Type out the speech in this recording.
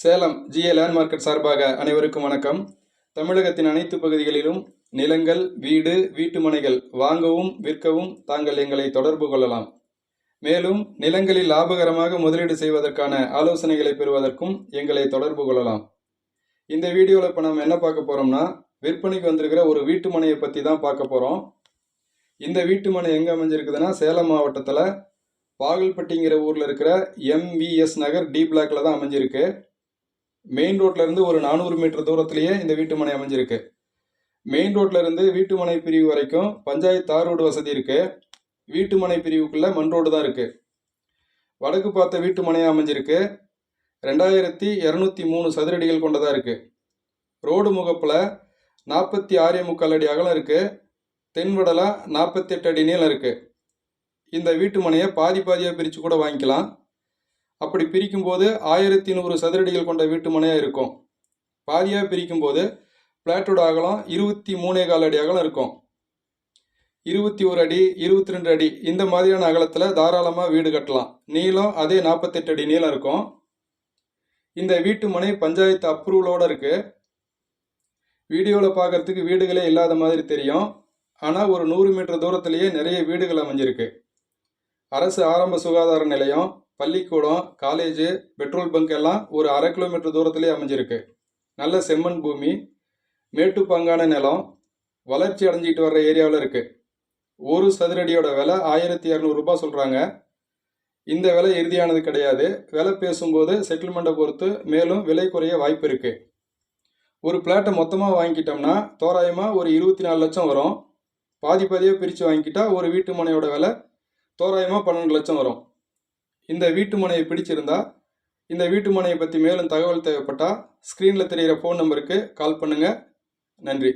Salem GA land market சார்பாக அனைவருக்கும் வணக்கம். தமிழகத்தின் அனைத்து பகுதிகளிலும் நிலங்கள் வீடு வீட்டு மனைகள் வாங்கவும் விற்கவும் தாங்கள் எங்களை தொடர்பு கொள்ளலாம். மேலும் நிலங்களில் லாபகரமாக முதலீடு செய்வதற்கான ஆலோசனைகளை பெறுவதற்கும் எங்களை தொடர்பு கொள்ளலாம். இந்த வீடியோவில் இப்போ நம்ம என்ன பார்க்க போகிறோம்னா விற்பனைக்கு வந்திருக்கிற ஒரு வீட்டு மனையை பற்றி தான் பார்க்க போகிறோம் இந்த வீட்டு மனை எங்கே அமைஞ்சிருக்குதுன்னா சேலம் மாவட்டத்தில் பாகல்பட்டிங்கிற ஊரில் இருக்கிற எம்விஎஸ் நகர் டி பிளாக்ல தான் அமைஞ்சிருக்கு. மெயின் ரோட்லேருந்து ஒரு நானூறு மீட்டர் தூரத்துலேயே இந்த வீட்டு மனை அமைஞ்சிருக்கு. மெயின் ரோட்லேருந்து வீட்டுமனை வீட்டு மனை பிரிவு வரைக்கும் பஞ்சாயத்து தார் ரோடு வசதி இருக்குது வீட்டு மனை மண் ரோடு தான் இருக்குது வடக்கு பார்த்த வீட்டு மனையாக அமைஞ்சிருக்கு. ரெண்டாயிரத்தி இரநூத்தி மூணு சதுரடிகள் கொண்டதாக இருக்குது ரோடு முகப்பில் நாற்பத்தி ஆறே முக்கால் அடி அகலம் இருக்குது தென்வடலாக நாற்பத்தெட்டு அடி நீளம் இருக்குது இந்த வீட்டு மனையை பாதி பாதியாக பிரித்து கூட வாங்கிக்கலாம். அப்படி பிரிக்கும்போது ஆயிரத்தி நூறு சதுரடிகள் கொண்ட வீட்டு மனையாக இருக்கும். பாதியாக பிரிக்கும்போது பிளாட்டோட அகலம் இருபத்தி மூணே கால் அடி அகலம் இருக்கும். இருபத்தி ஒரு அடி இருபத்தி ரெண்டு அடி இந்த மாதிரியான அகலத்தில் தாராளமாக வீடு கட்டலாம். நீளம் அதே நாற்பத்தெட்டு அடி நீளம் இருக்கும். இந்த வீட்டு மனை பஞ்சாயத்து அப்ரூவலோட இருக்குது வீடியோவில் பார்க்கறதுக்கு வீடுகளே இல்லாத மாதிரி தெரியும். ஆனால் ஒரு நூறு மீட்டர் தூரத்திலேயே நிறைய வீடுகள் அமைஞ்சிருக்கு. அரசு ஆரம்ப சுகாதார நிலையம் பள்ளிக்கூடம் காலேஜு பெட்ரோல் பங்க் எல்லாம் ஒரு அரை கிலோமீட்டர் தூரத்திலே அமைஞ்சிருக்கு. நல்ல செம்மண் பூமி மேட்டுப்பாங்கான நிலம் வளர்ச்சி அடைஞ்சிக்கிட்டு வர்ற ஏரியாவில் இருக்குது ஒரு சதுரடியோட விலை ஆயிரத்தி இரநூறுபா சொல்கிறாங்க இந்த விலை இறுதியானது கிடையாது. விலை பேசும்போது செட்டில்மெண்ட்டை பொறுத்து மேலும் விலை குறைய வாய்ப்பு இருக்குது ஒரு பிளாட்டை மொத்தமாக வாங்கிக்கிட்டோம்னா தோராயமாக ஒரு இருபத்தி நாலு லட்சம் வரும். பாதி பாதியாக பிரித்து வாங்கிக்கிட்டால் ஒரு வீட்டு மனையோட விலை தோராயமாக பன்னெண்டு லட்சம் வரும். இந்த வீட்டு மனையை பிடிச்சிருந்தா இந்த வீட்டு மனையை பற்றி மேலும் தகவல் தேவைப்பட்டால் ஸ்க்ரீனில் தெரிகிற ஃபோன் நம்பருக்கு கால் பண்ணுங்கள் நன்றி.